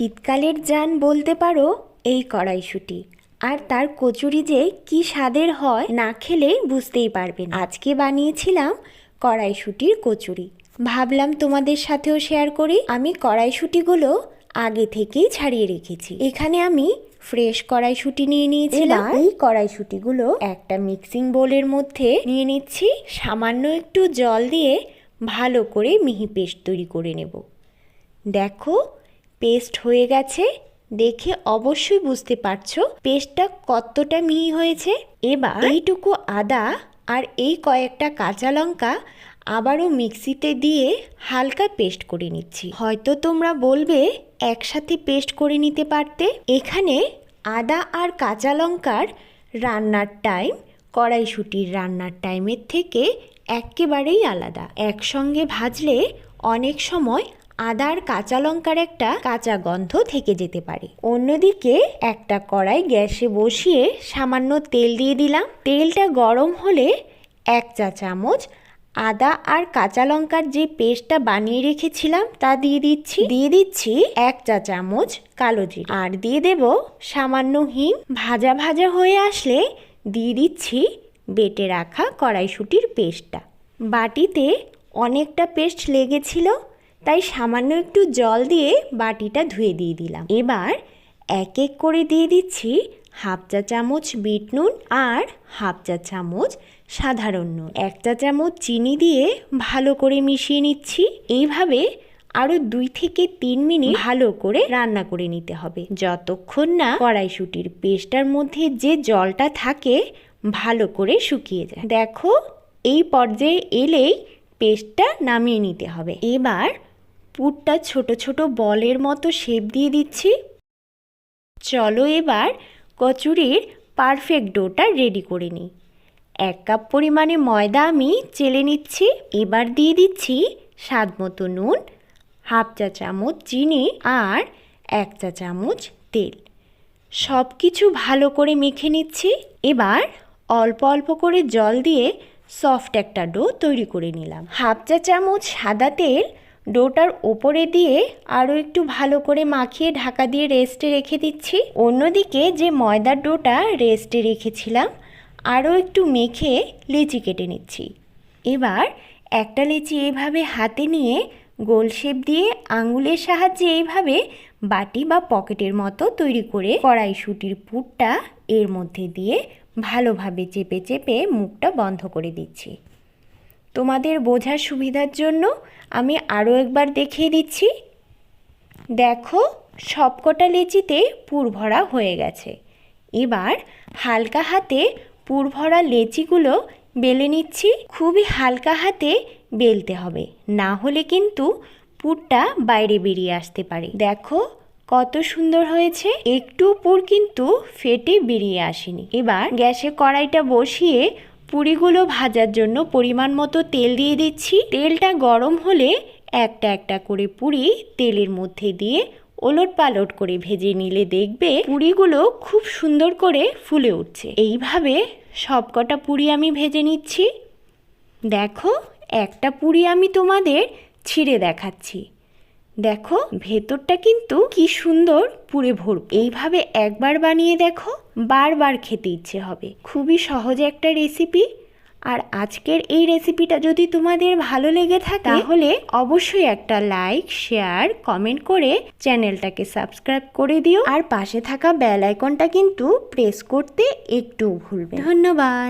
শীতকালের যান বলতে পারো এই কড়াইশুঁটি। আর তার কচুরি যে কি স্বাদের হয় না খেলে বুঝতেই পারবেন আজকে বানিয়েছিলাম কড়াইশুঁটির কচুরি। ভাবলাম তোমাদের সাথেও শেয়ার করি। আমি কড়াইশুঁটিগুলো আগে থেকেই ছাড়িয়ে রেখেছি। এখানে আমি ফ্রেশ কড়াইশুঁটি নিয়ে নিয়েছিলাম। এই কড়াইশুঁটিগুলো একটা মিক্সিং বোলের মধ্যে নিয়ে নিচ্ছি। সামান্য একটু জল দিয়ে ভালো করে মিহি পেস্ট তৈরি করে নেব। দেখো পেস্ট হয়ে গেছে, দেখে অবশ্যই বুঝতে পারছ পেস্টটা কতটা মিহি হয়েছে। এবার এইটুকু আদা আর এই কয়েকটা কাঁচা লঙ্কা আবারও মিক্সিতে দিয়ে হালকা পেস্ট করে নিচ্ছি। হয়তো তোমরা বলবে একসাথে পেস্ট করে নিতে পারতে। এখানে আদা আর কাঁচা লঙ্কার রান্নার টাইম, কড়াইশুটির রান্নার টাইমের থেকে একেবারেই আলাদা। একসঙ্গে ভাজলে অনেক সময় আদার কাঁচা লঙ্কার একটা কাঁচা গন্ধ থেকে যেতে পারে। অন্যদিকে একটা কড়াই গ্যাসে বসিয়ে সামান্য তেল দিয়ে দিলাম। তেলটা গরম হলে এক চা চামচ আদা আর কাঁচা লঙ্কার যে পেস্টটা বানিয়ে রেখেছিলাম তা দিয়ে দিচ্ছি। দিয়ে দিচ্ছি এক চা চামচ কালো জিরে। আর দিয়ে দেব সামান্য হিম ভাজা ভাজা হয়ে আসলে দিয়ে দিচ্ছি বেটে রাখা কড়াইশুটির পেস্টটা। বাটিতে অনেকটা পেস্ট লেগেছিল। তাই সামান্য একটু জল দিয়ে বাটিটা ধুয়ে দিয়ে দিলাম। এবার এক এক করে দিয়ে দিচ্ছি হাফ চা চামচ বিট নুন আর হাফ চা চামচ সাধারণ নুন। এক চা চামচ চিনি দিয়ে ভালো করে মিশিয়ে নিচ্ছি। এইভাবে আরও দুই থেকে তিন মিনিট ভালো করে রান্না করে নিতে হবে। যতক্ষণ না কড়াইশুটির পেস্টার মধ্যে যে জলটা থাকে ভালো করে শুকিয়ে যায়। দেখো, এই পর্যায়ে এলেই পেস্টটা নামিয়ে নিতে হবে। এবার পুরটা ছোট ছোট বলের মতো শেপ দিয়ে দিচ্ছি। চলো এবার কচুরির পারফেক্ট ডোটা রেডি করে নিই। এক কাপ পরিমাণে ময়দা আমি চেলে নিচ্ছি। এবার দিয়ে দিচ্ছি স্বাদ মতো নুন, হাফ চা চামচ চিনি আর এক চা চামচ তেল। সব কিছু ভালো করে মেখে নিচ্ছি। এবার অল্প অল্প করে জল দিয়ে সফট একটা ডো তৈরি করে নিলাম। হাফ চা চামচ সাদা তেল ডোটার ওপরে দিয়ে আরও একটু ভালো করে মাখিয়ে ঢাকা দিয়ে রেস্টে রেখে দিচ্ছি। অন্যদিকে যে ময়দার ডোটা রেস্টে রেখেছিলাম আরও একটু মেখে লিচি কেটে নিচ্ছি। এবার একটা লিচি এইভাবে হাতে নিয়ে গোল শেপ দিয়ে আঙুলের সাহায্যে এইভাবে বাটি বা পকেটের মতো তৈরি করে কড়াইশুটির পুরটা এর মধ্যে দিয়ে ভালোভাবে চেপে চেপে মুখটা বন্ধ করে দিচ্ছি। তোমাদের বোঝার সুবিধার জন্য আমি আরও একবার দেখিয়ে দিচ্ছি। দেখো, সবকটা লেচিতে পুর ভরা হয়ে গেছে। এবার হালকা হাতে পুর ভরা লেচিগুলো বেলে নিচ্ছি। খুবই হালকা হাতে বেলতে হবে, না হলে কিন্তু পুরটা বাইরে বেরিয়ে আসতে পারে। দেখো, কত সুন্দর হয়েছে। একটু পুর কিন্তু ফেটে বেরিয়ে আসেনি। এবার গ্যাসে কড়াইটা বসিয়ে পুরিগুলো ভাজার জন্য পরিমাণ মতো তেল দিয়ে দিচ্ছি। তেলটা গরম হলে একটা একটা করে পুরি তেলের মধ্যে দিয়ে ওলট পালট করে ভেজে নিলে দেখবে পুরিগুলো খুব সুন্দর করে ফুলে উঠছে। এইভাবে সবকটা পুরি আমি ভেজে নিচ্ছি। দেখো, একটা পুরি আমি তোমাদের ছিঁড়ে দেখাচ্ছি। দেখো, ভেতরটা কিন্তু কি সুন্দর পুরে ভর এইভাবে একবার বানিয়ে দেখো, বারবার খেতে ইচ্ছে হবে। খুবই সহজ একটা রেসিপি আর আজকের এই রেসিপিটা যদি তোমাদের ভালো লেগে থাকে, তাহলে অবশ্যই একটা লাইক শেয়ার কমেন্ট করে চ্যানেলটাকে সাবস্ক্রাইব করে দিও। আর পাশে থাকা বেল আইকনটা কিন্তু প্রেস করতে একটু ভুলবে ধন্যবাদ।